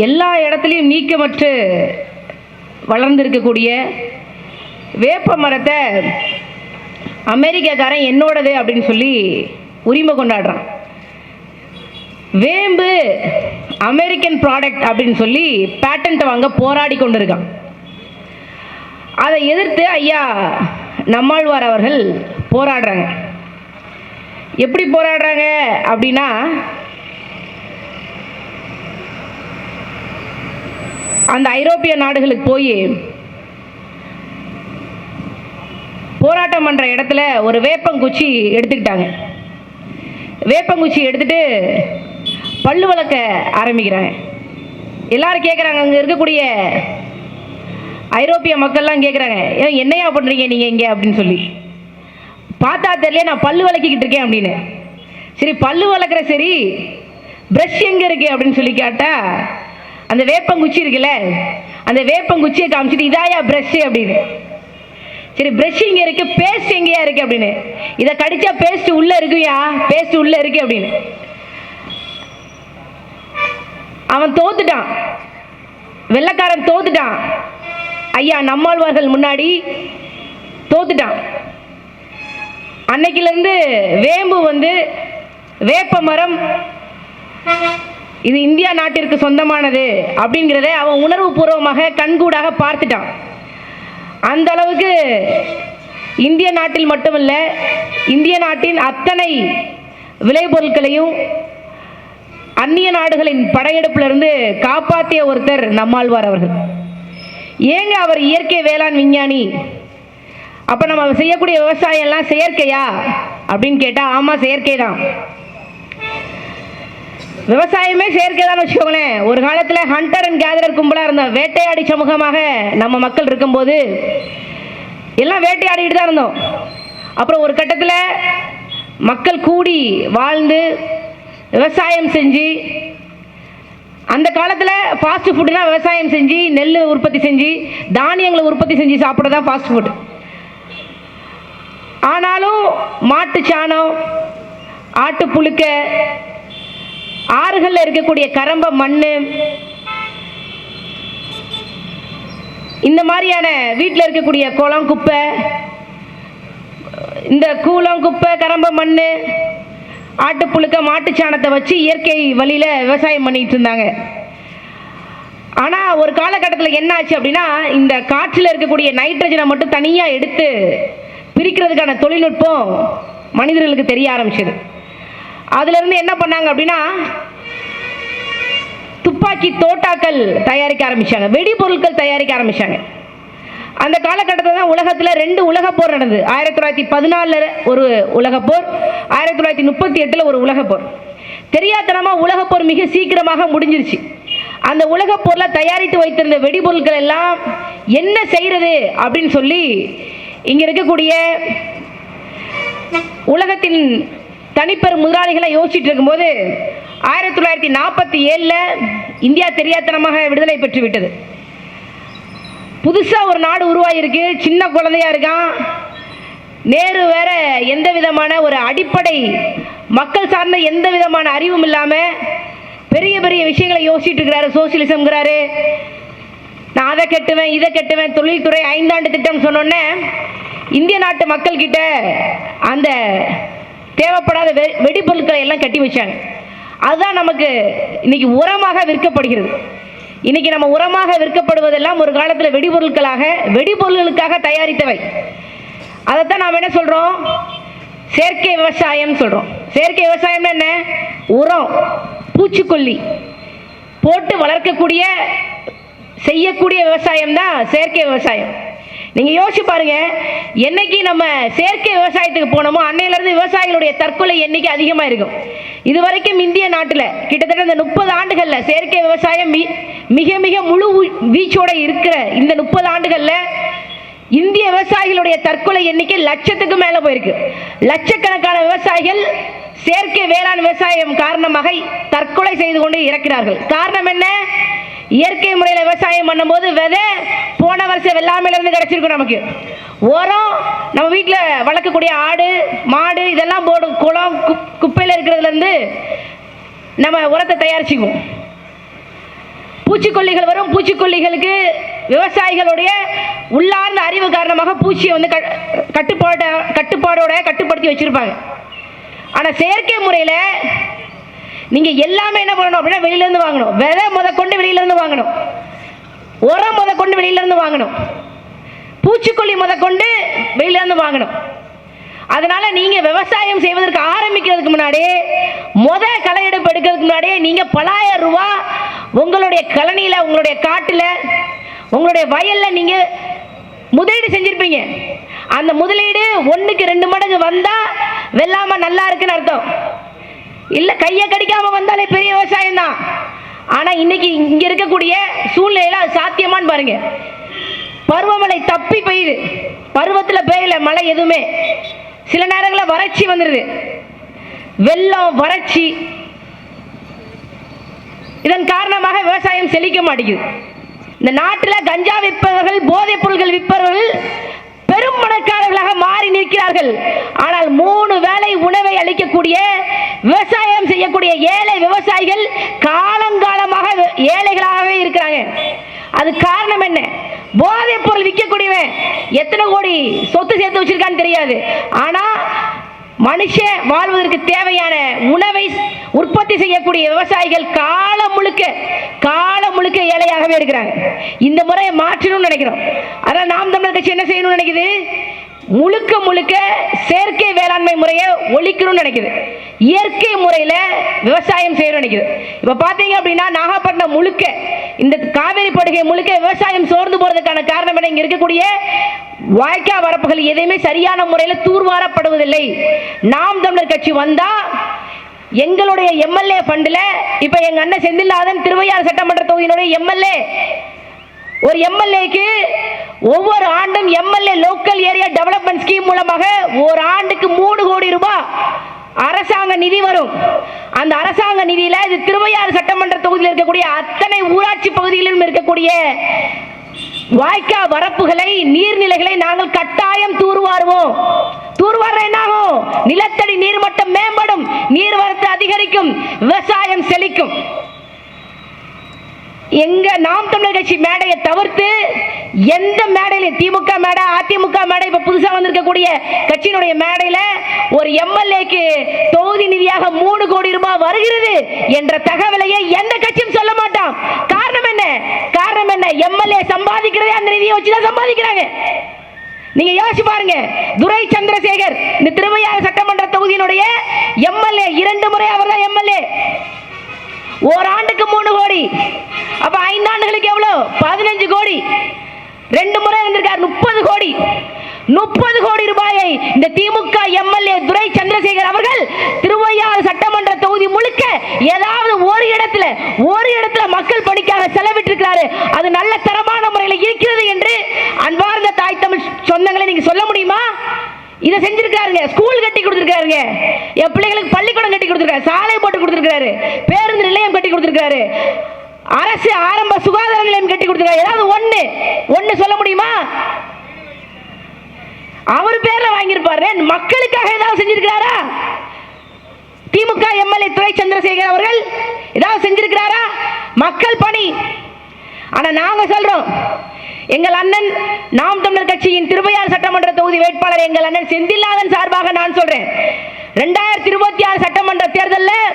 எல்லா இடத்துலையும் நீக்கமற்று வளர்ந்திருக்கக்கூடிய வேப்ப மரத்தை அமெரிக்காக்காரன் என்னோடது அப்படின்னு சொல்லி உரிமை கொண்டாடுறான். வேம்பு அமெரிக்கன் ப்ராடக்ட் அப்படின்னு சொல்லி பேட்டன்ட்டை வாங்க போராடி கொண்டிருக்கான். அதை எதிர்த்து ஐயா நம்மாழ்வார் அவர்கள் போராடுறாங்க. எப்படி போராடுறாங்க அப்படின்னா அந்த ஐரோப்பிய நாடுகளுக்கு போய் போராட்டம் பண்ணுற இடத்துல ஒரு வேப்பங்குச்சி எடுத்துக்கிட்டாங்க. வேப்பங்குச்சி எடுத்துட்டு பல்லு வளர்க்க ஆரம்பிக்கிறாங்க. எல்லாரும் கேட்குறாங்க அங்கே இருக்கக்கூடிய ஐரோப்பிய மக்கள்லாம் கேட்குறாங்க ஏன் என்னையா பண்ணுறீங்க நீங்கள் இங்கே? அப்படின்னு சொல்லி. பார்த்தா தெரியல நான் பல்லு வளர்க்கிக்கிட்டு இருக்கேன் அப்படின்னு. சரி பல்லு வளர்க்குற சரி ப்ரஷ் எங்கே இருக்கு? அப்படின்னு சொல்லி கேட்டால் அந்த வேப்பங்குச்சி இருக்குல்ல அந்த வேப்பங்குச்சியை காமிச்சிட்டு இதாயா ப்ரஷ் அப்படின்னு. சரி ப்ரஷ் இங்கே இருக்கு பேஸ்ட் எங்கேயா இருக்கு அப்படின்னு. இதை கடிச்சா பேஸ்ட் உள்ள இருக்குயா? பேஸ்ட் உள்ள இருக்கு அப்படின்னு. அவன் தோத்துட்டான். வெள்ளைக்காரன் தோத்துட்டான். ஐயா நம்மாழ்வார்கள் முன்னாடி தோத்துட்டான். அன்னைக்கிலேருந்து வேம்பு வந்து வேப்ப மரம் இது இந்தியா நாட்டிற்கு சொந்தமானது அப்படிங்கிறத அவன் உணர்வு பூர்வமாக கண்கூடாக பார்த்துட்டான். அந்த அளவுக்கு இந்திய நாட்டில் மட்டுமல்ல இந்திய நாட்டின் அத்தனை விளைபொருட்களையும் அந்நிய நாடுகளின் படையெடுப்பிலிருந்து காப்பாற்றிய ஒருத்தர் நம்மாழ்வார் அவர்கள். ஏங்க அவர் இயற்கை வேளாண் விஞ்ஞானி? அப்போ நம்ம செய்யக்கூடிய விவசாயம்லாம் செயற்கையா? அப்படின்னு கேட்டால் ஆமாம் செயற்கை தான் விவசாயமே செயற்கை தான் வச்சுக்கோங்களேன். ஒரு காலத்தில் ஹண்டர் அண்ட் கேதரர் கும்பலாக இருந்தோம் வேட்டையாடி சமூகமாக நம்ம மக்கள் இருக்கும்போது எல்லாம் வேட்டையாடிட்டு தான் இருந்தோம். அப்புறம் ஒரு கட்டத்தில் மக்கள் கூடி வாழ்ந்து விவசாயம் செஞ்சு அந்த காலத்தில் ஃபாஸ்ட் ஃபுட்டுனா விவசாயம் செஞ்சு நெல் உற்பத்தி செஞ்சு தானியங்களை உற்பத்தி செஞ்சு சாப்பிட்றது தான் ஃபாஸ்ட் ஃபுட் ஆனாலும் மாட்டு சாணம் ஆட்டு புழுக்க ஆறுகளில் இருக்கக்கூடிய கரம்ப மண் இந்த மாதிரியான வீட்டில் இருக்கக்கூடிய குளம் குப்பை இந்த கூலம் குப்பை கரம்ப மண் ஆட்டுப்புழுக்க மாட்டுச்சாணத்தை வச்சு இயற்கை வழியில் விவசாயம் பண்ணிகிட்டு இருந்தாங்க. ஆனால் ஒரு காலகட்டத்தில் என்ன ஆச்சு அப்படின்னா இந்த காற்றில் இருக்கக்கூடிய நைட்ரஜனை மட்டும் தனியாக எடுத்து பிரிக்கிறதுக்கான தொழில்நுட்பம் மனிதர்களுக்கு தெரிய ஆரம்பிச்சது. அதிலிருந்து என்ன பண்ணாங்க அப்படின்னா துப்பாக்கி தோட்டாக்கள் தயாரிக்க ஆரம்பித்தாங்க வெடிபொருட்கள் தயாரிக்க ஆரம்பித்தாங்க அந்த காலகட்டத்தில் தான் உலகத்தில் ரெண்டு உலகப்போர் நடந்தது. ஆயிரத்தி தொள்ளாயிரத்தி பதினாலில் ஒரு உலகப் போர் ஆயிரத்தி தொள்ளாயிரத்தி முப்பத்தி எட்டில் ஒரு உலகப் போர். தெரியாதனமாக உலகப் போர் மிக சீக்கிரமாக முடிஞ்சிருச்சு. அந்த உலகப் போரில் தயாரித்து வைத்திருந்த வெடிபொருட்கள் எல்லாம் என்ன செய்கிறது அப்படின்னு சொல்லி இங்கே இருக்கக்கூடிய உலகத்தின் தனிப்பெரும் முதலாளிகளை யோசிச்சுட்டு இருக்கும்போது ஆயிரத்தி தொள்ளாயிரத்தி நாற்பத்தி ஏழில் இந்தியா தெரியாத்தனமாக விடுதலை பெற்று விட்டது புதுசாக ஒரு நாடு உருவாகிருக்கு சின்ன குழந்தையா இருக்கான். நேரு வேற எந்த விதமான ஒரு அடிப்படை மக்கள் சார்ந்த எந்த விதமான அறிவும் இல்லாமல் பெரிய பெரிய விஷயங்களை யோசிச்சுட்டு இருக்கிறாரு சோசியலிசம்ங்கிறாரு. நான் அதை கட்டுவேன் இதை கட்டுவேன் தொழில்துறை ஐந்தாண்டு திட்டம் சொன்னோன்னே இந்திய நாட்டு மக்கள்கிட்ட அந்த தேவைப்படாத வெ வெடிப்பொருட்களை எல்லாம் கட்டி வச்சாங்க. அதுதான் நமக்கு இன்னைக்கு உரமாக விற்கப்படுகிறது. இன்னைக்கு நம்ம உரமாக விற்கப்படுவதெல்லாம் ஒரு காலத்தில் வெடிபொருட்களாக வெடிபொருட்களுக்காக தயாரித்தவை. அதைத்தான் நாம் என்ன சொல்கிறோம் செயற்கை விவசாயம் சொல்கிறோம் செயற்கை விவசாயம்னா என்ன? உரம் பூச்சிக்கொல்லி. போட்டு வளர்க்கக்கூடிய செய்யக்கூடிய விவசாயம் தான் செயற்கை விவசாயம். நீங்கள் யோசிச்சு பாருங்க என்னைக்கு நம்ம செயற்கை விவசாயத்துக்கு போனோமோ அன்னையிலேருந்து விவசாயிகளுடைய தற்கொலை எண்ணிக்கை அதிகமாக இருக்கும் இது வரைக்கும் இந்திய நாட்டில் கிட்டத்தட்ட இந்த முப்பது ஆண்டுகளில் செயற்கை விவசாயம் மி- மிக மிக முழு வீச்சோடு இருக்கிற இந்த முப்பது ஆண்டுகளில் இந்திய விவசாயிகளுடைய தற்கொலை எண்ணிக்கை லட்சத்துக்கு மேலே போயிருக்கு. லட்சக்கணக்கான விவசாயிகள் செயற்கை வேளாண் விவசாயம் காரணமாக தற்கொலை செய்து கொண்டு இறக்கிறார்கள். காரணம் என்ன? இயற்கை முறையில் விவசாயம் பண்ணும்போது விதை போன வருஷம் வெள்ளாமையிலேருந்து கிடச்சிருக்கும் நமக்கு. உரம் நம்ம வீட்டில் வளர்க்கக்கூடிய ஆடு மாடு இதெல்லாம் போடும் குளம் குப் குப்பையில் இருக்கிறதுலேருந்து நம்ம உரத்தை தயாரிச்சுக்குவோம். பூச்சிக்கொல்லிகள் வரும். பூச்சிக்கொல்லிகளுக்கு விவசாயிகளுடைய உள்ளார்ந்த அறிவு காரணமாக பூச்சியை வந்து க- கட்டுப்பாட கட்டுப்பாடோட கட்டுப்படுத்தி வச்சுருப்பாங்க. ஆனால் செயற்கை முறையில் நீங்கள் எல்லாமே என்ன பண்ணணும் அப்படின்னா வெளியிலேருந்து வாங்கணும். விதை முத கொண்டு வெளியிலேருந்து வாங்கணும். உரம் முத கொண்டு வெளியிலேருந்து வாங்கணும். பூச்சிக்கொல்லி முத கொண்டு வெளியிலேருந்து வாங்கணும். அதனால நீங்க விவசாயம் செய்வதற்கு ஆரம்பிக்கிறதுக்கு முன்னாடி முத களை எடுப்பு எடுக்கிறதுக்கு முன்னாடியே நீங்க பலாயிரம் ரூபா உங்களுடைய கழனியில உங்களுடைய காட்டுல உங்களுடைய வயல்ல நீங்க முதலீடு செஞ்சிருப்பீங்க. அந்த முதலீடு ஒன்றுக்கு ரெண்டு மடங்கு வந்தா வெள்ளாம நல்லா இருக்குன்னு அர்த்தம். இல்ல கையை கடிக்காம வந்தாலே பெரிய விவசாயம் தான். ஆனா இன்னைக்கு இங்க இருக்கக்கூடிய சூழ்நிலையில அது சாத்தியமான்னு பாருங்க. பருவமழை தப்பி பெய்யுது. பருவத்தில் பெய்யல மழை எதுவுமே. சில நேரங்களில் வறட்சி வந்துடுது வெள்ளம் வறட்சி. இதன் காரணமாக விவசாயம் செழிக்க மாட்டேங்குது. இந்த நாட்டில் கஞ்சா விற்பவர்கள் போதைப் பொருட்கள் விற்பவர்கள் பெரும் பணக்காரர்களாக மாறி நிற்கிறார்கள். ஆனால் மூணு வேளை உணவை அளிக்கக்கூடிய விவசாயம் செய்யக்கூடிய ஏழை விவசாயிகள் காலங்காலமாக ஏழைகளாகவே இருக்கிறாங்க. அது காரணம் என்ன? போதைப் பொருள் விற்கக்கூடியவன் எத்தனை கோடி சொத்து சேர்த்து வச்சிருக்கான்னு தெரியாது. ஆனா மனுஷன் வாழ்வதற்கு தேவையான உணவை உற்பத்தி செய்யக்கூடிய விவசாயிகள் காலம் முழுக்க காலம் முழுக்க ஏழையாகவே இருக்கிறாங்க. இந்த முறையை மாற்றணும்னு நினைக்கிறோம். அதான் நாம் தமிழர் கட்சி என்ன செய்யணும்னு நினைக்குது? முழுக்க முழுக்க செயற்கை வேளாண்மை முறையை ஒழிக்கணும்னு நினைக்குது. இயற்கை முறையில் விவசாயம் செய்யணும்னு நினைக்குது. இப்போ பார்த்தீங்க அப்படின்னா நாகப்பட்டினம் முழுக்க இந்த காவேரி படுகை முழுக்க விவசாயம் சோர்ந்து போகிறதுக்கான காரணம் என்ன? இங்கே இருக்கக்கூடிய வாய்க்கா வரப்புகள் எதையுமே சரியான முறையில் தூர்வாரப்படுவதில்லை நாம் தமிழர் கட்சி வந்தா எங்களுடைய எம்எல்ஏ ஃபண்டில் இப்போ எங்கள் அண்ணன் செந்தில்நாதன் திருவையாறு சட்டமன்ற தொகுதியினுடைய எம்எல்ஏ ஒரு எம்எல்ஏக்கு ஒவ்வொரு ஆண்டும் MLA local area development scheme மூலமாக ஒரு ஆண்டுக்கு மூணு கோடி ரூபாய் அரசாங்க நிதி வரும். அந்த அரசாங்க நிதியில இது திருவையாறு சட்டமன்ற தொகுதியில் இருக்கக்கூடிய அத்தனை ஊராட்சி பகுதிகளிலும் இருக்கக்கூடிய வாய்க்கா வரப்புகளை நீர்நிலைகளை நாங்கள் கட்டாயம் தூர்வாருவோம். தூர்வார என்னாகும்? நிலத்தடி நீர்மட்டம் மேம்படும். நீர்வரத்து அதிகரிக்கும். விவசாயம் செழிக்கும். எங்க நாம் தமிழர் கட்சி மேடையை தவிர்த்து எந்த மேடையில திமுக மேடை அதிமுக மேடை இப்ப புதுசா வந்திருக்கக்கூடிய கட்சியினுடைய மேடையில ஒரு எம்எல்ஏக்கு தொகுதி நிதியாக மூணு கோடி ரூபாய் வருகிறது என்ற தகவலையே எந்த கட்சியும் சொல்ல மாட்டான். காரணம் என்ன? என்ன எம்எல்ஏ சம்பாதிக்கிறதே அந்த நிதியை வச்சுதான் சம்பாதிக்கிறாங்க. நீங்க யோசிச்சு பாருங்க துரை சந்திரசேகர் இந்த திருவையாறு சட்டமன்ற தொகுதியினுடைய எம்எல்ஏ இரண்டு முறை அவர்தான் எம்எல்ஏ ஓராண்டுக்கு மூணு கோடி அப்ப ஐந்தாண்டுகளுக்கு எவ்வளவு பதினஞ்சு கோடி. ரெண்டு முறை இருந்திருக்காரு முப்பது கோடி. முப்பது கோடி ரூபாயை இந்த திமுக எம்எல்ஏ துரை சந்திரசேகர் அவர்கள் திருவையாறு சட்டமன்ற தொகுதி முழுக்க ஏதாவது ஒரு இடத்துல ஒரு இடத்துல மக்கள் பணிக்காக செலவிட்டிருக்கிறாரு அது நல்ல தரமான முறையில் இருக்கிறது என்று அன்பார்ந்த தாய் தமிழ் சொந்தங்களை நீங்க சொல்ல முடியுமா இதை செஞ்சிருக்காருங்க ஸ்கூல் கட்டி கொடுத்துருக்காருங்க என் பிள்ளைகளுக்கு பள்ளிக்கூடம் கட்டி கொடுத்துருக்காரு சாலை போட்டு கொடுத்துருக்காரு பேருந்து நிலையம் கட்டி கொடுத்துருக்காரு அரசு ஆரம்ப சுகாதார நிலையம் கட்டி கொடுத்துருக்காரு. ஏதாவது ஒன்று ஒன்று சொல்ல முடியுமா? அவர் பேர்ல வாங்கியிருப்பாரு. மக்களுக்காக ஏதாவது செஞ்சிருக்கிறாரா? திமுக எம்எல்ஏ துறை சந்திரசேகர் அவர்கள் ஏதாவது செஞ்சிருக்கிறாரா? மக்கள் பணி. ஆனா நாங்க சொல்றோம் எங்கள் அண்ணன் நாம் தமிழர் கட்சியின் திருவையாறு சட்டமன்ற தொகுதி வேட்பாளர் எங்கள் அண்ணன் செந்தில்நாதன் சார்பாக நான் சொல்றேன். ரெண்டாயிரத்தி இருபத்தி ஆறு சட்டமன்ற தேர்தலில்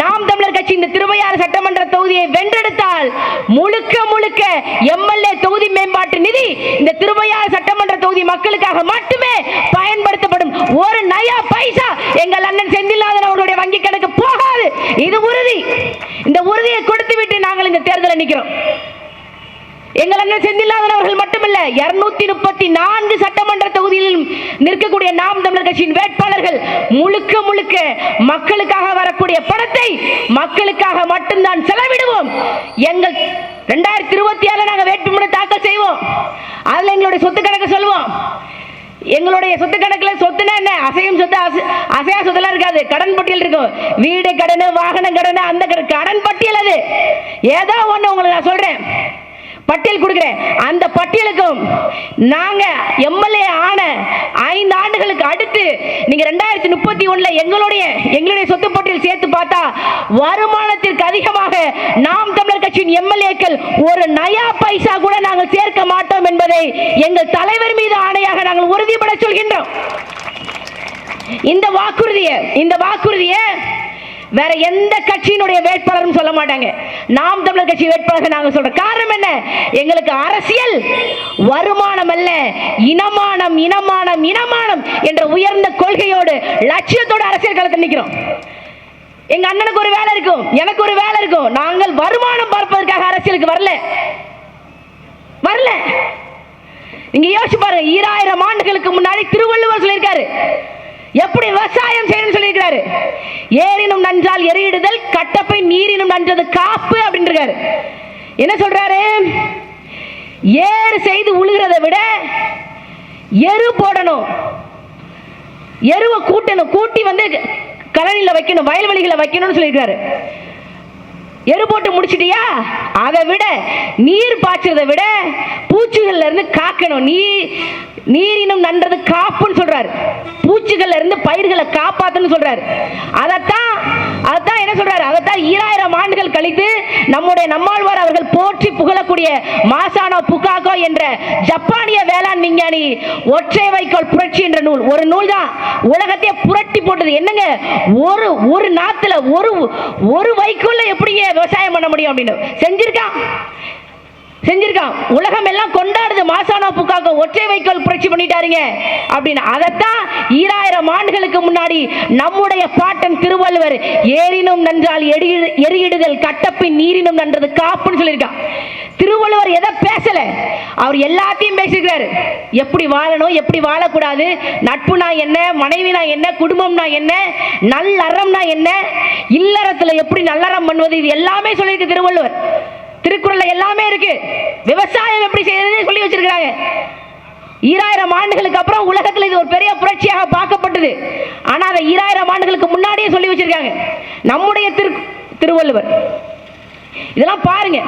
நாம் தமிழர் கட்சி இந்த திருவையாறு சட்டமன்ற தொகுதியை வென்றெடுத்தால் முழுக்க முழுக்க எம்எல்ஏ தொகுதி மேம்பாட்டு நிதி இந்த திருவையாறு சட்டமன்ற தொகுதி மக்களுக்காக மட்டுமே பயன்படுத்தப்படும். ஒரு நயா பைசா எங்கள் அண்ணன் செந்தில்நாதன் அவர்களுடைய வங்கி கணக்கு போகாது. இது உறுதி. இந்த உறுதியை கொடுத்து விட்டு நாங்கள் இந்த தேர்தலை நிற்கிறோம். எங்கள் அண்ணன் செந்தில்நாதன் மட்டுமல்ல இருநூத்தி முப்பத்தி நான்கு சட்டமன்ற தொகுதியில் நிற்கக்கூடிய நாம் தமிழர் கட்சியின் வேட்பாளர்கள் முழுக்க முழுக்க மக்களுக்காக வரக்கூடிய பணத்தை மக்களுக்காக மட்டும்தான் செலவிடுவோம். எங்கள் ரெண்டாயிரத்தி இருபத்தி ஏழு நாங்கள் வேட்புமனு தாக்கல் செய்வோம். அதில் எங்களுடைய சொத்து கணக்கு சொல்லுவோம் எங்களுடைய சொத்து கணக்கில் சொத்துனா என்ன? அசையும் சொத்து அசையா சொத்துலாம் இருக்காது. கடன் பட்டியல் இருக்கும். வீடு கடன் வாகன கடன் அந்த கடன் கடன் பட்டியல் அது. ஏதோ ஒன்று உங்களுக்கு நான் சொல்கிறேன் பட்டியல் கொடுக்குறேன். அந்த பட்டியலுக்கும் நாங்க எம்எல்ஏ ஆன ஐந்து ஆண்டுகளுக்கு அடுத்து நீங்க ரெண்டாயிரத்தி முப்பத்தி ஒண்ணுல எங்களுடைய எங்களுடைய சொத்து பட்டியல் சேர்த்து பார்த்தா வருமானத்திற்கு அதிகமாக நாம் தமிழர் கட்சியின் எம்எல்ஏக்கள் ஒரு நயா பைசா கூட நாங்கள் சேர்க்க மாட்டோம் என்பதை எங்கள் தலைவர் மீது ஆணையாக நாங்கள் உறுதிபட சொல்கின்றோம். இந்த வாக்குறுதியை இந்த வாக்குறுதியை வேற எந்த கட்சியினுடைய வேட்பாளரும் சொல்ல மாட்டாங்க. நாம் தமிழர் கட்சி வேட்பாளர் நாங்க சொல்றோம். காரணம் என்ன? எங்களுக்கு அரசியல் வருமானம் அல்ல இனமானம் இனமானம் இனமானம் என்ற உயர்ந்த கொள்கையோடு லட்சியத்தோடு அரசியல் களத்தில் நிற்கிறோம் எங்க அண்ணனுக்கு ஒரு வேலை இருக்கும் எனக்கு ஒரு வேலை இருக்கும். நாங்கள் வருமானம் பார்ப்பதற்காக அரசியலுக்கு வரல. வரல. நீங்க யோசிச்சு பாருங்க ஈராயிரம் ஆண்டுகளுக்கு முன்னாடி திருவள்ளுவர் சொல்லியிருக்காரு. எப்படி விவசாயம் செய்யணும்னு சொல்லியிருக்கிறாரு. ஏறினும் நன்றால் எரியிடுதல் கட்டப்பை நீரினும் நன்றது காப்பு அப்படின்றாரு என்ன சொல்றாரு? ஏறு செய்து உழுகிறத விட எரு போடணும். எருவை கூட்டணும். கூட்டி வந்து கழனியில் வைக்கணும் வயல்வெளிகளை வைக்கணும்னு சொல்லியிருக்காரு எரு போட்டு முடிச்சிட்டியா? அதை விட நீர் பாய்ச்சத விட பூச்சிகள்ல இருந்து காக்கணும். நீ நீரினும் நன்றது காப்புன்னு சொல்றாரு. பூச்சிகள்ல இருந்து பயிர்களை காப்பாத்துன்னு சொல்றாரு. அதைத்தான் அதான் என்ன சொல்றாரு? அதைத்தான் ஈராயிரம் ஆண்டுகள் கழித்து நம்முடைய நம்மாழ்வார் அவர்கள் போற்றி புகழக்கூடிய மாசானோ புகாகோ என்ற ஜப்பானிய வேளாண் விஞ்ஞானி ஒற்றை வைக்கோல் புரட்சி என்ற நூல். ஒரு நூல் தான் உலகத்தையே புரட்டி போட்டது. என்னங்க? ஒரு ஒரு நாத்துல ஒரு ஒரு வைக்கோல்ல எப்படிங்க விவசாயம் பண்ண முடியும் அப்படின்னு. செஞ்சிருக்கான். செஞ்சிருக்கான். உலகம் எல்லாம் கொண்டாடுது. மாசானா புக்காக்க ஒற்றை வைக்கோல் புரட்சி பண்ணிட்டாருங்க. அப்படின்னு. அதைத்தான் ஈராயிரம் ஆண்டுகளுக்கு முன்னாடி நம்முடைய பாட்டன் திருவள்ளுவர் ஏறினும் நன்றால் எரியிடு- எரியிடுதல் கட்டப்பின் நீரினும் நன்றது காப்புன்னு சொல்லியிருக்கான். திருவள்ளுவர் எதை பேசல? அவர் எல்லாத்தையும் பேசியிருக்கிறாரு. எப்படி வாழணும் எப்படி வாழக்கூடாது நட்புனா என்ன மனைவினா என்ன குடும்பம்னா என்ன நல்லறம்னா என்ன இல்லறத்துல எப்படி நல்லறம் பண்ணுவது இது எல்லாமே சொல்லியிருக்கு திருவள்ளுவர். திருக்குறள்ல எல்லாமே இருக்கு. விவசாயம் எப்படி செய்யறதுன்னு சொல்லி வச்சிருக்கிறாங்க. ஈராயிரம் ஆண்டுகளுக்கு அப்புறம் உலகத்தில் இது ஒரு பெரிய புரட்சியாக பார்க்கப்பட்டது. ஆனால் அதை ஈராயிரம் ஆண்டுகளுக்கு முன்னாடியே சொல்லி வச்சிருக்காங்க. நம்முடைய திரு திருவள்ளுவர். இதெல்லாம் பாருங்க.